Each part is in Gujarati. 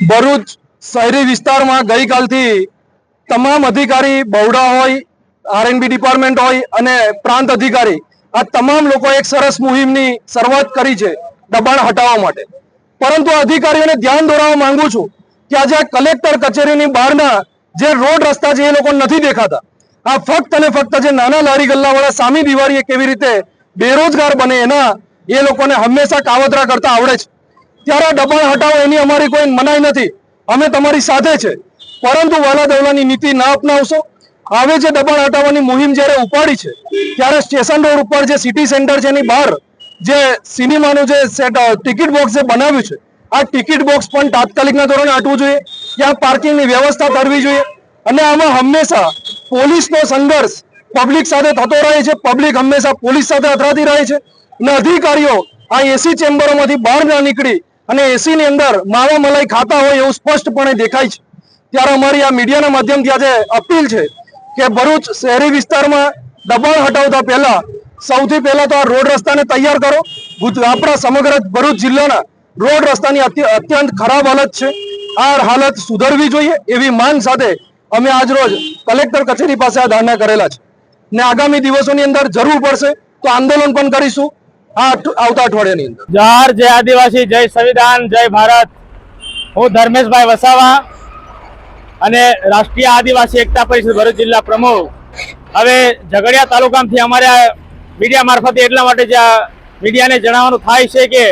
ભરૂચ શહેરી વિસ્તારમાં ગઈકાલથી તમામ અધિકારી બહુડા હોય આરએનબી ડિપાર્ટમેન્ટ હોય અને પ્રાંત અધિકારી, આ તમામ લોકો એક સરસ મુહિમની શરૂઆત કરી છે દબાણ હટાવવા માટે. પરંતુ અધિકારીઓને ધ્યાન દોરાવવા માંગુ છું કે આજે આ કલેક્ટર કચેરીની બહારના જે રોડ રસ્તા છે એ લોકો નથી દેખાતા. આ ફક્ત અને ફક્ત જે નાના લારી ગલ્લાવાળા સામી દિવાળીએ કેવી રીતે બેરોજગાર બને એના એ લોકોને હંમેશા કાવતરા કરતા આવડે છે. ત્યારે દબાણ હટાવો, એની અમારી કોઈ મનાઈ નથી. અમે તમારી સાથે છે. પરંતુ વાલા દવલાની નીતિ ના અપનાવશો. આવે જે દબાણ હટાવવાની મુહિમ જ્યારે ઉપાડી છે, ત્યારે સ્ટેશન રોડ ઉપર જે સિટી સેન્ટર છે એની બહાર જે સિનેમાનું જે ટિકિટ બોક્સ જે બનાવ્યું છે, આ ટિકિટ બોક્સ પણ તાત્કાલિકના ધોરણે હટવું જોઈએ. ત્યાં પાર્કિંગની વ્યવસ્થા કરવી જોઈએ. અને આમાં હંમેશા પોલીસનો સંઘર્ષ પબ્લિક સાથે થતો રહે છે. પબ્લિક હંમેશા પોલીસ સાથે અથડાતી રહે છે. અને અધિકારીઓ આ એસી ચેમ્બરોમાંથી બહાર ના નીકળી અને એસી ની અંદર માવા મલાઈ ખાતા હોય એવું સ્પષ્ટપણે દેખાય છે. ત્યારે અમારી આ મીડિયાના માધ્યમથી આજે અપીલ છે કે ભરૂચ શહેરી વિસ્તારમાં દબાણ હટાવતા પહેલા સૌથી પહેલા તો આ રોડ રસ્તાને તૈયાર કરો. આપણા સમગ્ર ભરૂચ જિલ્લાના રોડ રસ્તાની અત્ય- અત્યંત ખરાબ હાલત છે. આ હાલત સુધરવી જોઈએ એવી માંગ સાથે અમે આજ રોજ કલેક્ટર કચેરી પાસે આ ધરણા કરેલા છે. ને આગામી દિવસોની અંદર જરૂર પડશે તો આંદોલન પણ કરીશું. આવતા અઠવાડિયાની જોહાર જય આદિવાસી, જય સંવિધાન, જય ભારત. હું ધર્મેશભાઈ વસાવા અને રાષ્ટ્રીય આદિવાસી એકતા પરિષદ ભરૂચ જિલ્લા પ્રમુખ. હવે ઝઘડિયા તાલુકામાંથી અમારે મીડિયા મારફતે એટલા માટે જ મીડિયાને જણાવવાનું થાય છે કે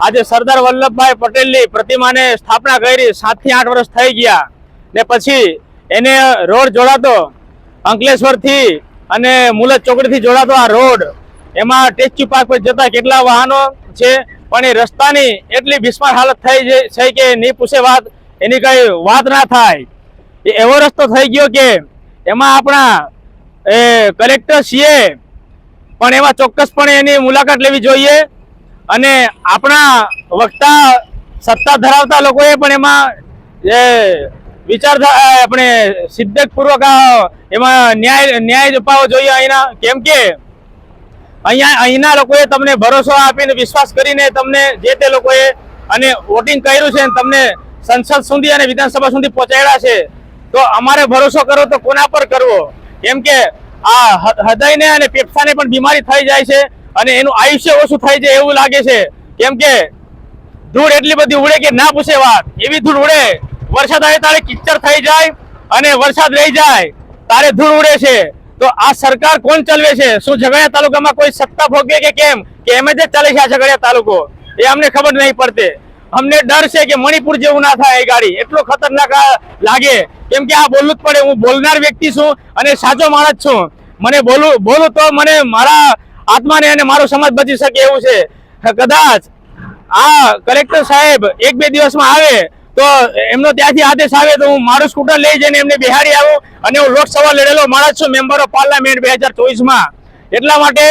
આજે સરદાર વલ્લભભાઈ પટેલની પ્રતિમાને સ્થાપના કરી સાતથી આઠ વર્ષ થઈ ગયા. ને પછી એને રોડ જોડાતો અંકલેશ્વરથી અને મુલત ચોકડીથી જોડાતો આ રોડ. એમાં ટેચ્યુ પાર્ક પર જતા કેટલા વાહનો છે, પણ એ રસ્તાની એટલી બિસ્માર હાલત થઈ છે- કે નહીં પૂછે વાત, એની કઈ વાત ના થાય. એ એવો રસ્તો થઈ ગયો કે એમાં આપણા, એ કલેક્ટર સીએ પણ એમાં ચોક્કસપણે એની મુલાકાત લેવી જોઈએ અને આપણા વક્તા સત્તા ધરાવતા લોકોએ પણ એમાં, જે વિચાર આપણે સિદ્ધપૂર્વક એમાં ન્યાય ન્યાય અપાવવો જોઈએ અહીંના. કેમ કે અહીંયા અહીંના લોકોએ તમને ભરોસો આપીને વિશ્વાસ કરીને તમને જે તે લોકોએ અને વોટિંગ કર્યું છે તમને સંસદ સુધી અને વિધાનસભા સુધી પહોંચાડ્યા છે, તો અમારે ભરોસો કરો તો કોના પર કરવો? કેમ કે આ હૃદયને અને ફેફસાને પણ બીમારી થઈ જાય છે અને એનું આયુષ્ય ઓછું થઈ જાય એવું લાગે છે. કેમ કે ધૂળ એટલી બધી ઉડે કે ના પૂછે વાત. એવી ધૂળ ઉડે. વરસાદ આવે તારે કિચડ થઈ જાય અને વરસાદ રહી જાય. તારે ધૂળ ઉડે છે. તો આ સરકાર કોણ ચલાવે છે? શું ઝઘડિયા તાલુકામાં કોઈ સત્તા ભોગવે કે કેમ? કે એમ જ ચાલે છે આ ઝઘડિયા તાલુકો? એ અમને ખબર નહીં પડતી. અમને ડર છે કે મણિપુર જેવું ના થાય એ ગાડી. એટલો ખતરનાક લાગે. કેમ કે આ બોલવું જ પડે. હું બોલનાર વ્યક્તિ છું અને સાચો માણસ છું. મને બોલું બોલું તો મને મારા આત્માને અને મારો સમાજ બચી શકે એવું છે. કદાચ આ કલેક્ટર સાહેબ એક બે દિવસમાં આવે તો એમનો ત્યાંથી આદેશ આવે તો હું મારું સ્કૂટર લઈ જઈને એમને બિહારી આવું અને હું લોકસભા લડેલો માણસ છું મેમ્બર ઓફ પાર્લામેન્ટ બે હજાર ચોવીસમાં. એટલા માટે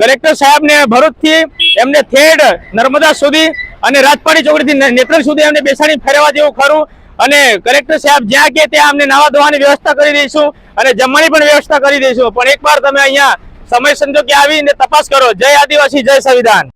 કલેક્ટર સાહેબને ભરૂચથી એમને થેડ નર્મદા સુધી અને રાજપાડી ચોકડીથી નેત્રલ સુધી એમને બેસાડી ફેરવા જેવું ખરું. અને કલેક્ટર સાહેબ જ્યાં કે ત્યાં અમને નાવા ધોવાની વ્યવસ્થા કરી દઈશું અને જમવાની પણ વ્યવસ્થા કરી દઈશું. પણ એકવાર તમે અહીંયા સમય સંજોગે આવીને તપાસ કરો. જય આદિવાસી, જય સંવિધાન.